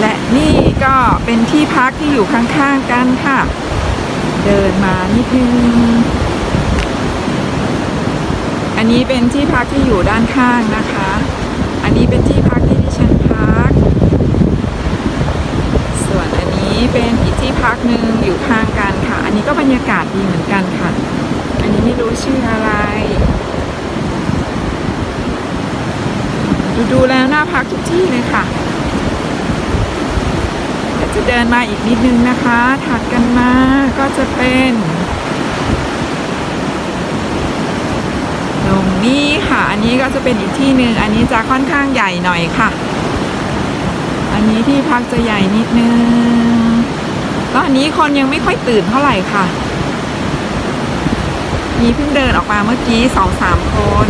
และนี่ก็เป็นที่พักที่อยู่ข้างๆกันค่ะ เดินมานิดนึง อันนี้เป็นที่พักที่อยู่ด้านข้างนะคะ อันนี้เป็นที่พักที่ดิฉันพัก ส่วนอันนี้เป็นอีกที่พักหนึ่งอยู่ข้างกันค่ะ อันนี้ก็บรรยากาศดีเหมือนกันค่ะ อันนี้ไม่รู้ชื่ออะไรดูดูๆแล้วน่าพักทุกที่เลยค่ะ จะเดินมาอีกนิดนึงนะคะ ถัดกันมาก็จะเป็นตรงนี้ค่ะ อันนี้ก็จะเป็นอีกที่หนึ่งอันนี้จะค่อนข้างใหญ่หน่อยค่ะ อันนี้ที่พักจะใหญ่นิดนึงตอนนี้คนยังไม่ค่อยตื่นเท่าไหร่ค่ะ มีเพิ่งเดินออกมาเมื่อกี้สองสามคน